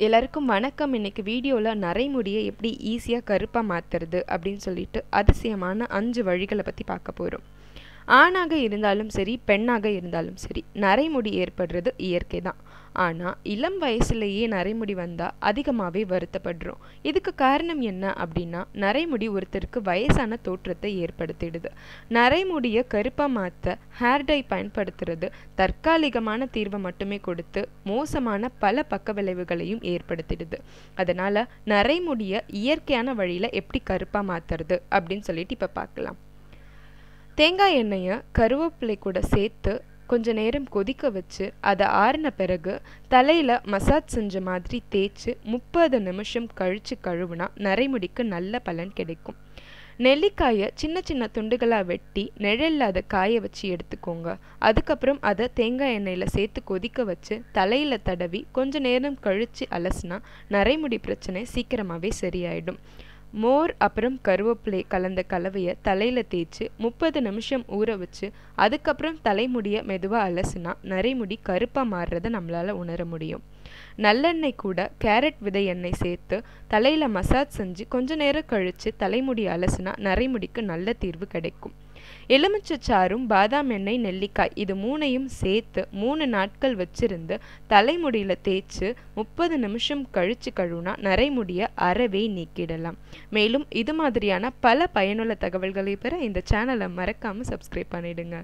எல்லாருக்கும் வணக்கம். இன்னைக்கு வீடியோவில் நரைமுடியை எப்படி ஈஸியாக கருப்பாக மாற்றுறது அப்படின்னு சொல்லிட்டு அதிசயமான அஞ்சு வழிகளை பற்றி பார்க்க போகிறோம் ஆணாக இருந்தாலும் சரி பெண்ணாக இருந்தாலும் சரி நரைமுடி ஏற்படுறது இயற்கை தான் ஆனால் இளம் வயசுலேயே நரைமுடி வந்தால் அதிகமாகவே வருத்தப்படுறோம். இதுக்கு காரணம் என்ன அப்படின்னா நரைமுடி ஒருத்தருக்கு வயசான தோற்றத்தை ஏற்படுத்திடுது. நரைமுடியை கருப்பாக மாற்ற ஹேர் டை பயன்படுத்துறது தற்காலிகமான தீர்வை மட்டுமே கொடுத்து மோசமான பல பக்க விளைவுகளையும் ஏற்படுத்திடுது. அதனால் நரைமுடியை இயற்கையான வழியில் எப்படி கருப்பாக மாற்றுறது அப்படின்னு சொல்லிட்டு இப்போ பார்க்கலாம். தேங்காய் எண்ணெயை கருவேப்பிலை கூட சேர்த்து கொஞ்ச நேரம் கொதிக்க வச்சு அதை ஆறின பிறகு தலையில் மசாஜ் செஞ்ச மாதிரி தேய்ச்சி முப்பது நிமிஷம் கழித்து கழுவுனா நரைமுடிக்கு நல்ல பலன் கிடைக்கும். நெல்லிக்காயை சின்ன சின்ன துண்டுகளாக வெட்டி நிழலில் அதை காய வச்சு எடுத்துக்கோங்க. அதுக்கப்புறம் அதை தேங்காய் எண்ணெயில் சேர்த்து கொதிக்க வச்சு தலையில் தடவி கொஞ்ச நேரம் கழித்து அலசுனா நரைமுடி பிரச்சனை சீக்கிரமாகவே சரியாயிடும். மோர் அப்புறம் கருவேப்பிலை கலந்த கலவையை தலையில் தேய்ச்சி முப்பது நிமிஷம் ஊற வச்சு அதுக்கப்புறம் தலைமுடியை மெதுவாக அலசுனா நரைமுடி கருப்பாக மாறுறதை நம்மளால் உணர முடியும். நல்லெண்ணெய் கூட கேரட் விதை எண்ணெய் சேர்த்து தலையில் மசாஜ் செஞ்சு கொஞ்ச நேரம் கழித்து தலைமுடி அலசுனா நரைமுடிக்கு நல்ல தீர்வு கிடைக்கும். எலுமிச்சைச்சாரும் பாதாம் எண்ணெய் நெல்லிக்காய் இது மூணையும் சேர்த்து மூணு நாட்கள் வச்சிருந்து தலைமுடியில் தேய்ச்சி முப்பது நிமிஷம் கழித்து கழுவுனா நரைமுடியை அறவே நீக்கிடலாம். மேலும் இது மாதிரியான பல பயனுள்ள தகவல்களை பெற இந்த சேனலை மறக்காமல் சப்ஸ்கிரைப் பண்ணிடுங்க.